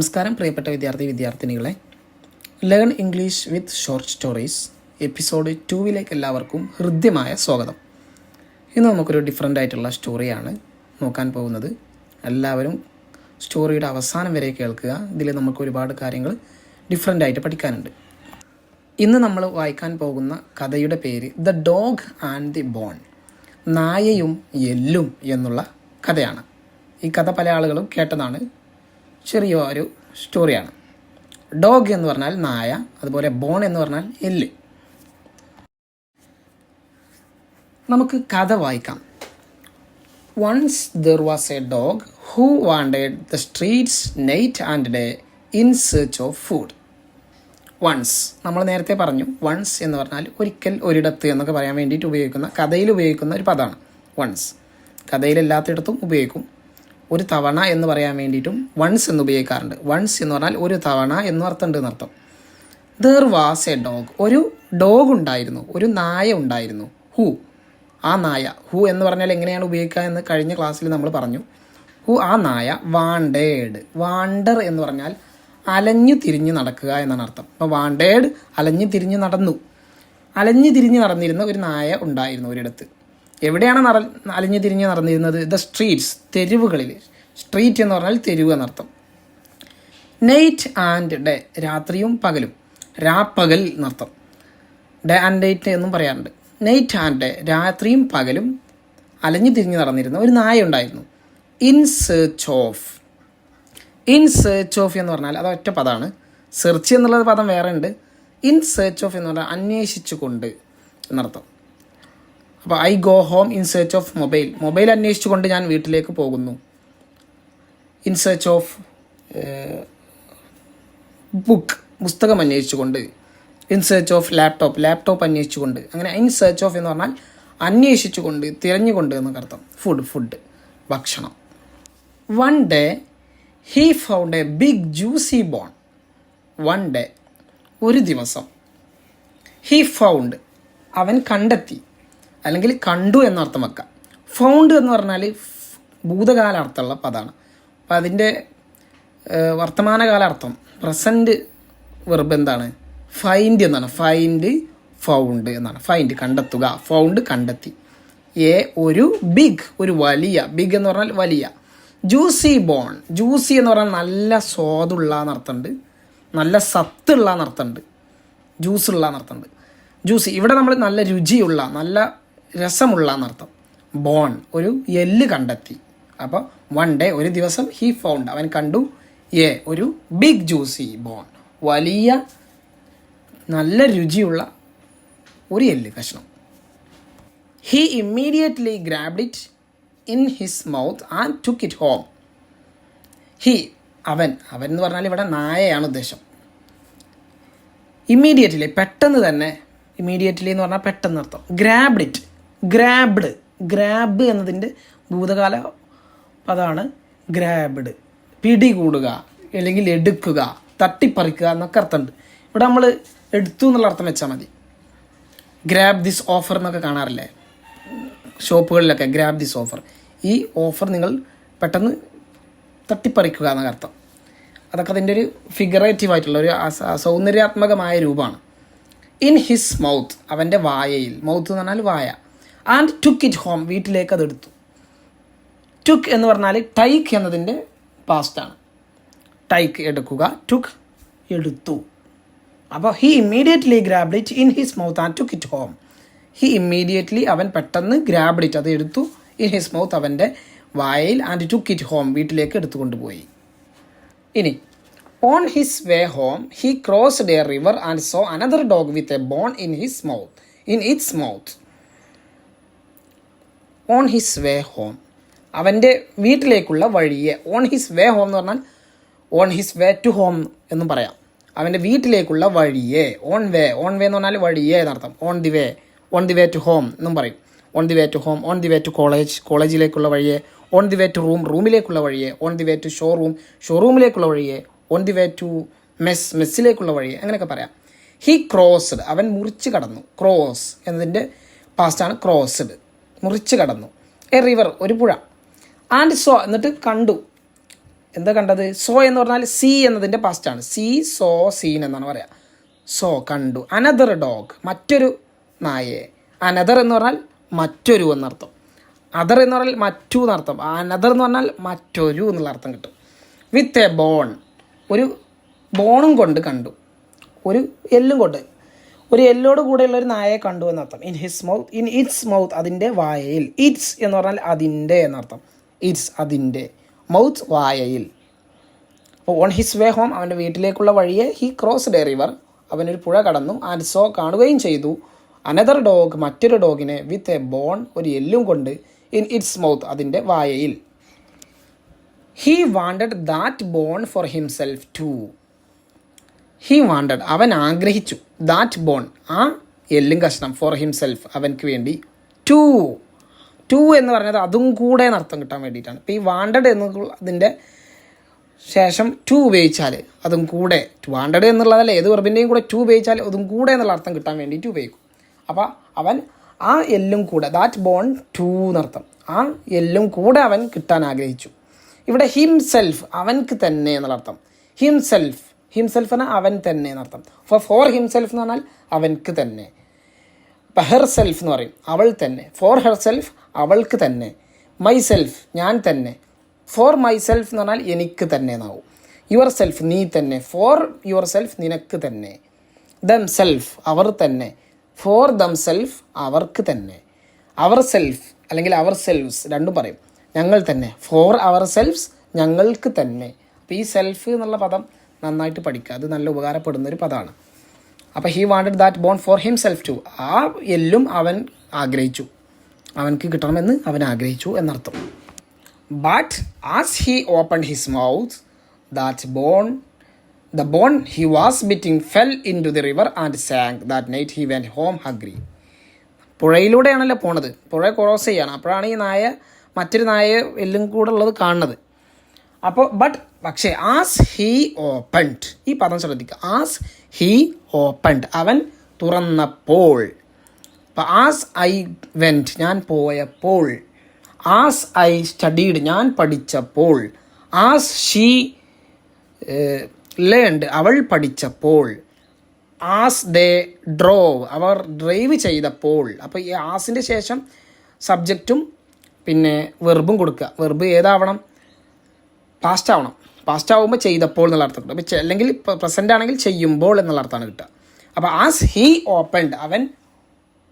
നമസ്കാരം പ്രിയപ്പെട്ട വിദ്യാർത്ഥി വിദ്യാർത്ഥിനികളെ. Learn English with short stories episode ടൂവിലേക്ക് എല്ലാവർക്കും ഹൃദ്യമായ സ്വാഗതം. ഇന്ന് നമുക്കൊരു ഡിഫറെന്റ് ആയിട്ടുള്ള സ്റ്റോറിയാണ് നോക്കാൻ പോകുന്നത്. എല്ലാവരും സ്റ്റോറിയുടെ അവസാനം വരെ കേൾക്കുക. ഇതിൽ നമുക്ക് ഒരുപാട് കാര്യങ്ങൾ ഡിഫറെന്റ് ആയിട്ട് പഠിക്കാനുണ്ട്. ഇന്ന് നമ്മൾ വായിക്കാൻ പോകുന്ന കഥയുടെ പേര് the dog and the bone നായയും എല്ലും എന്നുള്ള കഥയാണ്. ഈ കഥ പല ആളുകളും കേട്ടതാണ്. ചെറിയ ഒരു സ്റ്റോറിയാണ് ഡോഗ് എന്ന് പറഞ്ഞാൽ നായ അതുപോലെ ബോൺ എന്ന് പറഞ്ഞാൽ എല്ല്. നമുക്ക് കഥ വായിക്കാം. Once there was a dog who wanted the streets night and day in search of food once നമ്മൾ നേരത്തെ പറഞ്ഞു വൺസ് എന്ന് പറഞ്ഞാൽ ഒരിക്കൽ ഒരിടത്ത് എന്നൊക്കെ പറയാൻ വേണ്ടിയിട്ട് ഉപയോഗിക്കുന്ന കഥയിൽ ഉപയോഗിക്കുന്ന ഒരു പദമാണ്. വൺസ് കഥയിൽ എല്ലാത്തിടത്തും ഉപയോഗിക്കും. ഒരു തവണ എന്ന് പറയാൻ വേണ്ടിയിട്ടും വൺസ് എന്ന് ഉപയോഗിക്കാറുണ്ട്. വൺസ് എന്ന് പറഞ്ഞാൽ ഒരു തവണ എന്ന് അർത്ഥമുണ്ട് എന്നർത്ഥം ദർ വാസ് എ ഡോഗ് ഒരു ഡോഗ് ഉണ്ടായിരുന്നു. ഒരു നായ ഉണ്ടായിരുന്നു. ഹു ആ നായ. ഹു എന്ന് പറഞ്ഞാൽ എങ്ങനെയാണ് ഉപയോഗിക്കുക എന്ന് കഴിഞ്ഞ ക്ലാസ്സിൽ നമ്മൾ പറഞ്ഞു. ഹു ആ നായ. വാണ്ടേഡ് വാണ്ടർ എന്ന് പറഞ്ഞാൽ അലഞ്ഞു തിരിഞ്ഞ് നടക്കുക എന്നാണ് അർത്ഥം. അപ്പോൾ വാണ്ടേഡ് അലഞ്ഞു തിരിഞ്ഞ് നടന്നു. അലഞ്ഞു തിരിഞ്ഞ് നടന്നിരുന്ന ഒരു നായ ഉണ്ടായിരുന്നു ഒരിടത്ത്. എവിടെയാണ് നട അലഞ്ഞു തിരിഞ്ഞ് നടന്നിരുന്നത്? ദ സ്ട്രീറ്റ്സ് തെരുവുകളിൽ. സ്ട്രീറ്റ് എന്ന് പറഞ്ഞാൽ തെരുവ് എന്നർത്ഥം. നൈറ്റ് ആൻഡ് ഡേ രാത്രിയും പകലും. രാപ്പകൽ എന്നർത്ഥം. ഡേ ആൻഡ് നൈറ്റ് എന്നും പറയാറുണ്ട്. നൈറ്റ് ആൻഡ് ഡേ രാത്രിയും പകലും അലഞ്ഞു തിരിഞ്ഞ് നടന്നിരുന്ന ഒരു നായ ഉണ്ടായിരുന്നു. In search of in search of എന്ന് പറഞ്ഞാൽ അത് ഒറ്റ പദമാണ്. സെർച്ച് എന്നുള്ളത് പദം വേറെ ഉണ്ട്. ഇൻ സെർച്ച് ഓഫ് എന്ന് പറഞ്ഞാൽ അന്വേഷിച്ചു കൊണ്ട് എന്നർത്ഥം. അപ്പോൾ I go home in search of mobile. Mobile അന്വേഷിച്ചുകൊണ്ട് ഞാൻ വീട്ടിലേക്ക് പോകുന്നു. ഇൻ സെർച്ച് ഓഫ് ബുക്ക് പുസ്തകം അന്വേഷിച്ചുകൊണ്ട്. In search of laptop laptop അന്വേഷിച്ചുകൊണ്ട്. അങ്ങനെ ഇൻ സെർച്ച് ഓഫ് എന്ന് പറഞ്ഞാൽ അന്വേഷിച്ചുകൊണ്ട് തിരഞ്ഞുകൊണ്ട് എന്നൊക്കെ അർത്ഥം ഫുഡ് ഫുഡ് ഭക്ഷണം. One day he found a big juicy bone one day ഒരു ദിവസം. ഹീ ഫൗണ്ട് അവൻ കണ്ടെത്തി. അല്ലെങ്കിൽ കണ്ടു എന്നർത്ഥം വെക്കാം. ഫൗണ്ട് എന്ന് പറഞ്ഞാൽ ഭൂതകാല അർത്ഥമുള്ള പദമാണ് അപ്പം അതിന്റെ വർത്തമാനകാല അർത്ഥം പ്രസന്റ് വെർബ് എന്താണ്? ഫൈൻഡ് എന്നാണ്. ഫൈൻഡ് ഫൗണ്ട് എന്നാണ്. ഫൈൻഡ് കണ്ടെത്തുക ഫൗണ്ട് കണ്ടെത്തി. എ ഒരു ബിഗ് ഒരു വലിയ. ബിഗ് എന്ന് പറഞ്ഞാൽ വലിയ. ജ്യൂസി ബോൺ ജ്യൂസി എന്ന് പറഞ്ഞാൽ നല്ല സ്വാദുള്ള എന്നർത്ഥമുണ്ട്. നല്ല സത്തുള്ള എന്നർത്ഥമുണ്ട്. ജ്യൂസ് ഉള്ള എന്നർത്ഥമുണ്ട്. ജ്യൂസി ഇവിടെ നമ്മൾ നല്ല രുചിയുള്ള നല്ല രസമുള്ള എന്നർത്ഥം. ബോൺ ഒരു എല്ല് കണ്ടെത്തി. അപ്പോൾ വൺ ഡേ ഒരു ദിവസം ഹി ഫൗണ്ട് അവൻ കണ്ടു എ ഒരു ബിഗ് ജ്യൂസി ബോൺ വലിയ നല്ല രുചിയുള്ള ഒരു എല്ല് കഷ്ണം. He immediately grabbed it in his mouth and took it home he അവൻ അവൻ എന്ന് പറഞ്ഞാൽ ഇവിടെ നായയാണ് ഉദ്ദേശം. ഇമ്മീഡിയറ്റ്ലി പെട്ടെന്ന് തന്നെ ഇമ്മീഡിയറ്റ്ലി എന്ന് പറഞ്ഞാൽ പെട്ടെന്ന് അർത്ഥം. Grabbed it grabbed. ഗ്രാബ് എന്നതിന്റെ ഭൂതകാല പദമാണ് ഗ്രാബ്ഡ്. പിടികൂടുക അല്ലെങ്കിൽ എടുക്കുക തട്ടിപ്പറിക്കുക എന്നൊക്കെ അർത്ഥമുണ്ട്. ഇവിടെ നമ്മൾ എടുത്തു എന്നുള്ള അർത്ഥം വെച്ചാൽ മതി. ഗ്രാബ് ദിസ് ഓഫർ എന്നൊക്കെ കാണാറില്ലേ? ഷോപ്പുകളിലൊക്കെ ഗ്രാബ് ദിസ് ഓഫർ. ഈ ഓഫർ നിങ്ങൾ പെട്ടെന്ന് തട്ടിപ്പറിക്കുക എന്നൊക്കെ അർത്ഥം. അതൊക്കെ അതിന്റെ ഒരു ഫിഗറേറ്റീവ് ആയിട്ടുള്ള ഒരു സൗന്ദര്യാത്മകമായ രൂപമാണ്. ഇൻ ഹിസ് മൗത്ത് അവന്റെ വായയിൽ. മൗത്ത് എന്ന് പറഞ്ഞാൽ വായ. ആൻഡ് ടുക്ക് ഇറ്റ് ഹോം വീട്ടിലേക്ക് അത് എടുത്തു. ടുക്ക് എന്ന് പറഞ്ഞാൽ ടൈക്ക് എന്നതിന്റെ പാസ്റ്റാണ് ടൈക്ക് എടുക്കുക. ടുക്ക് എടുത്തു. അപ്പോൾ he immediately grabbed it in his mouth and took it home he immediately അവൻ പെട്ടെന്ന് ഗ്രാബ്ഡ് ഇറ്റ് അത് എടുത്തു. ഇൻ ഹിസ് മൗത്ത് അവന്റെ വായയിൽ ആൻഡ് ടുക്ക് ഇറ്റ് ഹോം വീട്ടിലേക്ക് എടുത്തുകൊണ്ടുപോയി. ഇനി on his way home he crossed a river and saw another dog with a bone in his mouth in its mouth on his way home അവന്റെ വീട്ടിലേക്കുള്ള വഴിയെ on his way home എന്ന് പറഞ്ഞാൽ on his way to home എന്നും പറയാം. അവന്റെ വീട്ടിലേക്കുള്ള വഴിയെ ഓൺ വേ ഓൺ വേ എന്ന് പറഞ്ഞാൽ വഴിയെ എന്നർത്ഥം. On the way on the way to home എന്നും പറയും. On the way to home on the way to college കോളേജിലേക്കുള്ള വഴിയെ on the way to room റൂമിലേക്കുള്ള വഴിയെ on the way to showroom ഷോറൂമിലേക്കുള്ള വഴിയെ on the way to mess മെസ്സിലേക്കുള്ള വഴിയെ അങ്ങനെയൊക്കെ പറയാം. He crossed അവൻ മുറിച്ച് കടന്നു. ക്രോസ് എന്നതിന്റെ പാസ്റ്റാണ് ക്രോസ്ഡ് മുറിച്ച് കടന്നു. എ റിവർ ഒരു പുഴ. ആൻഡ് സോ എന്നിട്ട് കണ്ടു. എന്താ കണ്ടത്? സോ എന്ന് പറഞ്ഞാൽ സി എന്നതിന്റെ പാസ്റ്റാണ് സി സോ സീൻ എന്നാണ് പറയുക സോ കണ്ടു. അനദർ ഡോഗ് മറ്റൊരു നായയെ. അനദർ എന്ന് പറഞ്ഞാൽ മറ്റൊരു എന്നർത്ഥം. അതർ എന്ന് പറഞ്ഞാൽ മറ്റു എന്നർത്ഥം. അനദർ എന്ന് പറഞ്ഞാൽ മറ്റൊരു എന്നുള്ള അർത്ഥം കിട്ടും. വിത്ത് എ ബോൺ ഒരു ബോണും കൊണ്ട് കണ്ടു. ഒരു എല്ലും കൊണ്ട്. ഒരു എല്ലോട് കൂടെയുള്ള ഒരു നായയെ കണ്ടു എന്നർത്ഥം. In his mouth in its mouth അതിന്റെ വായയിൽ. ഇറ്റ്സ് എന്ന് പറഞ്ഞാൽ അതിന്റെ എന്നർത്ഥം. ഇറ്റ്സ് അതിന്റെ മൗത്ത് വായയിൽ. അപ്പോൾ ഓൺ ഹിസ് വേ ഹോം അവന്റെ വീട്ടിലേക്കുള്ള വഴിയെ ഹി ക്രോസ് ഡെ റിവർ അവനൊരു പുഴ കടന്നു. ആൻഡ് സോ കാണുകയും ചെയ്തു. അനദർ ഡോഗ് മറ്റൊരു ഡോഗിനെ വിത്ത് എ ബോൺ ഒരു എല്ലും കൊണ്ട് ഇൻ ഇറ്റ്സ് മൗത്ത് അതിന്റെ വായയിൽ. He wanted that bone for himself to he wanted അവൻ ആഗ്രഹിച്ചു. ദാറ്റ് ബോൺ ആ എല്ലും കഷ്ണം ഫോർ ഹിംസെൽഫ് അവൻക്ക് വേണ്ടി. ടു ടു എന്ന് പറഞ്ഞത് അതും കൂടെ നർത്തം കിട്ടാൻ വേണ്ടിയിട്ടാണ്. ഇപ്പോൾ ഈ വാണ്ടഡ് എന്നതിന്റെ ശേഷം ടു ഉപയോഗിച്ചാൽ അതും കൂടെ വാണ്ടഡ് എന്നുള്ളതല്ല ഏത് വെർബിന്റെയും കൂടെ ടു ഉപയോഗിച്ചാൽ അതും കൂടെ എന്നുള്ള അർത്ഥം കിട്ടാൻ വേണ്ടിയിട്ട് ഉപയോഗിക്കും. അപ്പോൾ അവൻ ആ എല്ലും കൂടെ ദാറ്റ് ബോൺ ടു എന്നർത്ഥം ആ എല്ലും കൂടെ അവൻ കിട്ടാൻ ആഗ്രഹിച്ചു. ഇവിടെ ഹിംസെൽഫ് അവൻക്ക് തന്നെ എന്നുള്ള അർത്ഥം. ഹിംസെൽഫ് ഹിംസെൽഫ് എന്നാൽ അവൻ തന്നെ എന്നർത്ഥം. ഫോർ ഫോർ ഹിംസെൽഫ് എന്ന് പറഞ്ഞാൽ അവൻക്ക് തന്നെ. ഇപ്പം ഹെർ സെൽഫ് എന്ന് പറയും അവൾ തന്നെ. ഫോർ ഹെർ സെൽഫ് അവൾക്ക് തന്നെ. മൈ സെൽഫ് ഞാൻ തന്നെ. ഫോർ മൈ സെൽഫ് എന്ന് പറഞ്ഞാൽ എനിക്ക് തന്നെ എന്നാവും. യുവർ സെൽഫ് നീ തന്നെ. ഫോർ യുവർ സെൽഫ് നിനക്ക് തന്നെ. ദം സെൽഫ് അവർ തന്നെ. ഫോർ ദം സെൽഫ് അവർക്ക് തന്നെ. അവർ സെൽഫ് അല്ലെങ്കിൽ അവർ സെൽഫ്സ് രണ്ടും പറയും. ഞങ്ങൾ തന്നെ. ഫോർ അവർ സെൽഫ്സ് ഞങ്ങൾക്ക് തന്നെ. അപ്പോൾ ഈ സെൽഫ് എന്നുള്ള പദം നന്നായിട്ട് പഠിക്കുക. അത് നല്ല ഉപകാരപ്പെടുന്ന ഒരു പദമാണ് അപ്പോൾ he wanted that bone for himself to ആ എല്ലും അവൻ ആഗ്രഹിച്ചു. അവനക്ക് കിട്ടണമെന്ന് അവൻ ആഗ്രഹിച്ചു എന്നർത്ഥം. But as he open his mouth that bone the bone he was biting fell in to the river and sank that night he went home hungry പുഴയിലൂടെയാണല്ലോ പോണത്. പുഴ ക്രോസ് ചെയ്യാണ്. അപ്പോഴാണ് ഈ നായ മറ്റൊരു നായ എല്ലും കൂടെ ഉള്ളത് കാണുന്നത്. അപ്പോൾ ബട്ട് പക്ഷേ ആസ് ഹീ ഓപ്പൺഡ് ഈ പദം ശ്രദ്ധിക്കുക. ആസ് ഹീ ഓപ്പൺഡ് അവൻ തുറന്നപ്പോൾ. അപ്പോൾ ആസ് ഐ വെന്റ് ഞാൻ പോയപ്പോൾ. ആസ് ഐ സ്റ്റഡീഡ് ഞാൻ പഠിച്ചപ്പോൾ. ആസ് ഷീ ലേൺഡ് അവൾ പഠിച്ചപ്പോൾ. ആസ് ദേ ഡ്രോവ് അവർ ഡ്രൈവ് ചെയ്തപ്പോൾ. അപ്പോൾ ഈ ആസിന്റെ ശേഷം സബ്ജക്റ്റും പിന്നെ വെർബും കൊടുക്കുക. വെർബ് ഏതാവണം? പാസ്റ്റ് ആവണം പാസ്റ്റ് ആവുമ്പോൾ ചെയ്തപ്പോൾ എന്നുള്ള അർത്ഥം കിട്ടും. അപ്പോൾ അല്ലെങ്കിൽ പ്രസന്റ് ആണെങ്കിൽ ചെയ്യുമ്പോൾ എന്നുള്ള അർത്ഥമാണ് കിട്ടുക. അപ്പോൾ ആസ് ഹീ ഓപ്പൺഡ് അവൻ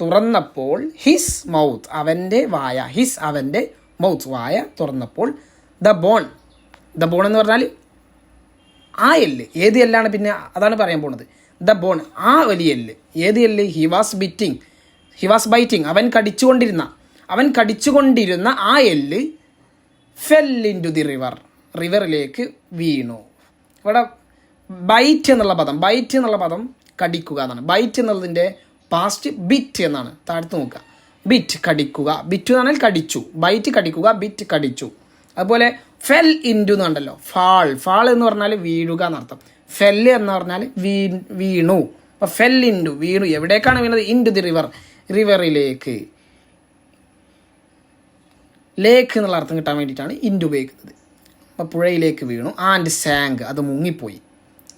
തുറന്നപ്പോൾ ഹിസ് മൗത്ത് അവന്റെ വായ ഹിസ് അവന്റെ മൗത്ത് വായ തുറന്നപ്പോൾ ദ ബോൺ ദ ബോൺ എന്ന് പറഞ്ഞാൽ ആ എല്ല്. ഏത് എല്ലാണ് പിന്നെ അതാണ് പറയാൻ പോണത്. ദ ബോൺ ആ വലിയ എല്ല്. ഏത് എല്ല്? He was biting he was biting അവൻ കടിച്ചുകൊണ്ടിരുന്ന. അവൻ കടിച്ചുകൊണ്ടിരുന്ന ആ എല്ല് ഫെൽ ടു ദി റിവർ റിവറിലേക്ക് വീണു. ഇവിടെ ബൈറ്റ് എന്നുള്ള പദം ബൈറ്റ് എന്നുള്ള പദം കടിക്കുക എന്നാണ്. ബൈറ്റ് എന്നുള്ളതിന്റെ പാസ്റ്റ് ബിറ്റ് എന്നാണ്. താഴ്ത്തു നോക്കുക. ബിറ്റ് കടിക്കുക. ബിറ്റ് എന്ന് പറഞ്ഞാൽ കടിച്ചു. ബൈറ്റ് കടിക്കുക ബിറ്റ് കടിച്ചു. അതുപോലെ ഫെൽ ഇന്റു എന്നുണ്ടല്ലോ ഫാൾ ഫാൾ എന്ന് പറഞ്ഞാൽ വീഴുക എന്നർത്ഥം. ഫെൽ എന്ന് പറഞ്ഞാൽ വീ വീണു. അപ്പോൾ ഫെൽ ഇന്റു വീണു. എവിടേക്കാണ് വീണത്? ഇന്റു ദി റിവർ റിവറിലേക്ക് ലേക്ക് എന്നുള്ള അർത്ഥം കിട്ടാൻ വേണ്ടിയിട്ടാണ് ഇന്റു ഉപയോഗിക്കുന്നത്. അപ്പോൾ പുഴയിലേക്ക് വീണു. ആൻഡ് സാങ്ക് അത് മുങ്ങിപ്പോയി.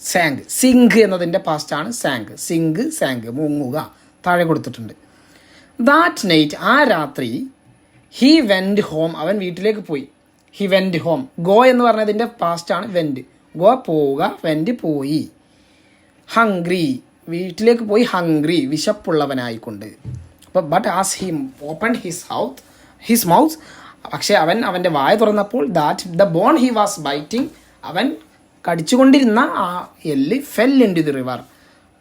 സാങ്ക് സിങ്ക് എന്നതിന്റെ പാസ്റ്റാണ് സാങ്ക് സിങ്ക് സാങ്ക് മുങ്ങുക. താഴെ കൊടുത്തിട്ടുണ്ട്. ദാറ്റ് നൈറ്റ് ആ രാത്രി ഹി വെന്റ് ഹോം അവൻ വീട്ടിലേക്ക് പോയി. ഹി വെന്റ് ഹോം ഗോ എന്ന് പറഞ്ഞതിന്റെ പാസ്റ്റാണ് വെന്റ് ഗോ പോവുക വെന്റ് പോയി. ഹംഗ്രി വീട്ടിലേക്ക് പോയി ഹംഗ്രി വിശപ്പുള്ളവനായിക്കൊണ്ട്. അപ്പോൾ but as he open his mouth his mouth പക്ഷേ അവൻ അവന്റെ വായ തുറന്നപ്പോൾ that the bone he was biting അവൻ കടിച്ചുകൊണ്ടിരുന്ന ആ എല്ല് fell in to the river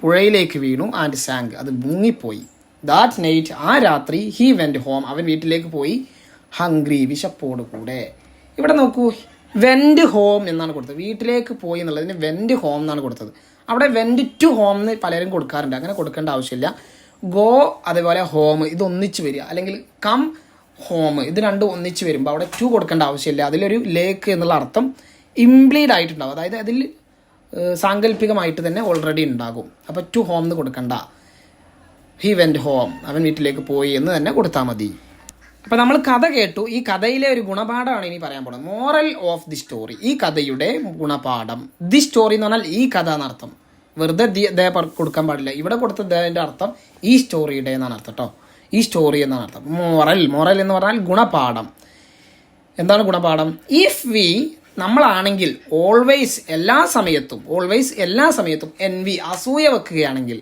പുഴയിലേക്ക് വീണു ആൻഡ് സാങ്ക് അത് മുങ്ങിപ്പോയി. ദാറ്റ് നൈറ്റ് ആ രാത്രി ഹി വെന്റ് ഹോം അവൻ വീട്ടിലേക്ക് പോയി ഹംഗ്രി വിശപ്പോട് കൂടെ. ഇവിടെ നോക്കൂ വെന്റ് ഹോം എന്നാണ് കൊടുത്തത്. വീട്ടിലേക്ക് പോയി എന്നുള്ളതിന് വെന്റ് ഹോം എന്നാണ് കൊടുത്തത്. അവിടെ വെന്റ് ടു ഹോം എന്ന് പലരും കൊടുക്കാറുണ്ട്. അങ്ങനെ കൊടുക്കേണ്ട ആവശ്യമില്ല. ഗോ അതേപോലെ ഹോം ഇതൊന്നിച്ച് വരിക. അല്ലെങ്കിൽ കം ഹോം ഇത് രണ്ടും ഒന്നിച്ച് വരുമ്പോൾ അവിടെ ടു കൊടുക്കേണ്ട ആവശ്യമില്ല. അതിലൊരു ലേക്ക് എന്നുള്ള അർത്ഥം ഇംപ്ലീഡ് ആയിട്ടുണ്ടാവും. അതായത് അതിൽ സാങ്കല്പികമായിട്ട് തന്നെ ഓൾറെഡി ഉണ്ടാകും. അപ്പോൾ ടു ഹോം എന്ന് കൊടുക്കണ്ട. ഹി വെന്റ് ഹോം അവൻ വീട്ടിലേക്ക് പോയി എന്ന് തന്നെ കൊടുത്താൽ മതി. അപ്പം നമ്മൾ കഥ കേട്ടു. ഈ കഥയിലെ ഒരു ഗുണപാഠമാണ് ഇനി പറയാൻ പോകുന്നത്. മോറൽ ഓഫ് ദി സ്റ്റോറി ഈ കഥയുടെ ഗുണപാഠം. ദി സ്റ്റോറി എന്ന് പറഞ്ഞാൽ ഈ കഥ എന്നർത്ഥം വെറുതെ ദി കൊടുക്കാൻ പാടില്ല. ഇവിടെ കൊടുത്ത ദേന്റെ അർത്ഥം ഈ സ്റ്റോറിയുടെ എന്നാണ് അർത്ഥം കേട്ടോ ഈ സ്റ്റോറി എന്നാണ് അർത്ഥം. മോറൽ മോറൽ എന്ന് പറഞ്ഞാൽ ഗുണപാഠം. എന്താണ് ഗുണപാഠം? ഇഫ് വി നമ്മളാണെങ്കിൽ ഓൾവേസ് എല്ലാ സമയത്തും ഓൾവേസ് എല്ലാ സമയത്തും എൻ വി അസൂയ വെക്കുകയാണെങ്കിൽ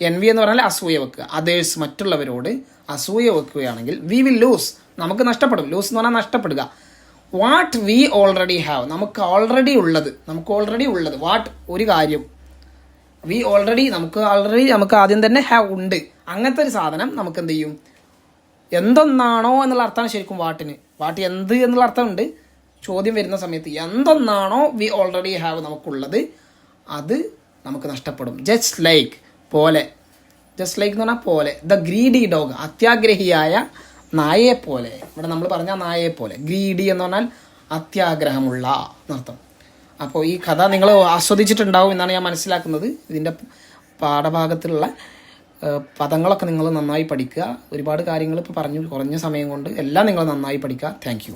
എൻ വി എന്ന് പറഞ്ഞാൽ അസൂയ വെക്കുക. അതേഴ്സ് മറ്റുള്ളവരോട് അസൂയ വെക്കുകയാണെങ്കിൽ വി വിൽ ലൂസ് നമുക്ക് നഷ്ടപ്പെടും. ലൂസ് എന്ന് പറഞ്ഞാൽ നഷ്ടപ്പെടുക. വാട്ട് വി ഓൾറെഡി ഹാവ് നമുക്ക് ഓൾറെഡി ഉള്ളത് നമുക്ക് ഓൾറെഡി ഉള്ളത്. വാട്ട് ഒരു കാര്യം. വി ഓൾറെഡി നമുക്ക് ഓൾറെഡി നമുക്ക് ആദ്യം തന്നെ ഹാവ് ഉണ്ട്. അങ്ങനത്തെ ഒരു സാധനം നമുക്ക് എന്ത് ചെയ്യും? എന്തൊന്നാണോ എന്നുള്ള അർത്ഥമാണ് ശരിക്കും വാട്ടിന്. വാട്ട് എന്ത് എന്നുള്ള അർത്ഥമുണ്ട്? ചോദ്യം വരുന്ന സമയത്ത് എന്തൊന്നാണോ വി ഓൾറെഡി ഹാവ് നമുക്കുള്ളത്. അത് നമുക്ക് നഷ്ടപ്പെടും. ജസ്റ്റ് ലൈക്ക് പോലെ. ജസ്റ്റ് ലൈക്ക് എന്ന് പറഞ്ഞാൽ പോലെ. ദ ഗ്രീഡി ഡോഗ് അത്യാഗ്രഹിയായ നായയെ പോലെ ഇവിടെ നമ്മൾ പറഞ്ഞ നായയെ പോലെ ഗ്രീഡി എന്ന് പറഞ്ഞാൽ അത്യാഗ്രഹമുള്ള എന്നർത്ഥം. അപ്പോൾ ഈ കഥ നിങ്ങൾ ആസ്വദിച്ചിട്ടുണ്ടാവും എന്നാണ് ഞാൻ മനസ്സിലാക്കുന്നത്. ഇതിന്റെ പാഠഭാഗത്തിലുള്ള പദങ്ങളൊക്കെ നിങ്ങൾ നന്നായി പഠിക്കുക. ഒരുപാട് കാര്യങ്ങൾ ഇപ്പോൾ പറഞ്ഞു കുറഞ്ഞ സമയം കൊണ്ട് എല്ലാം നിങ്ങൾ നന്നായി പഠിക്കുക. താങ്ക്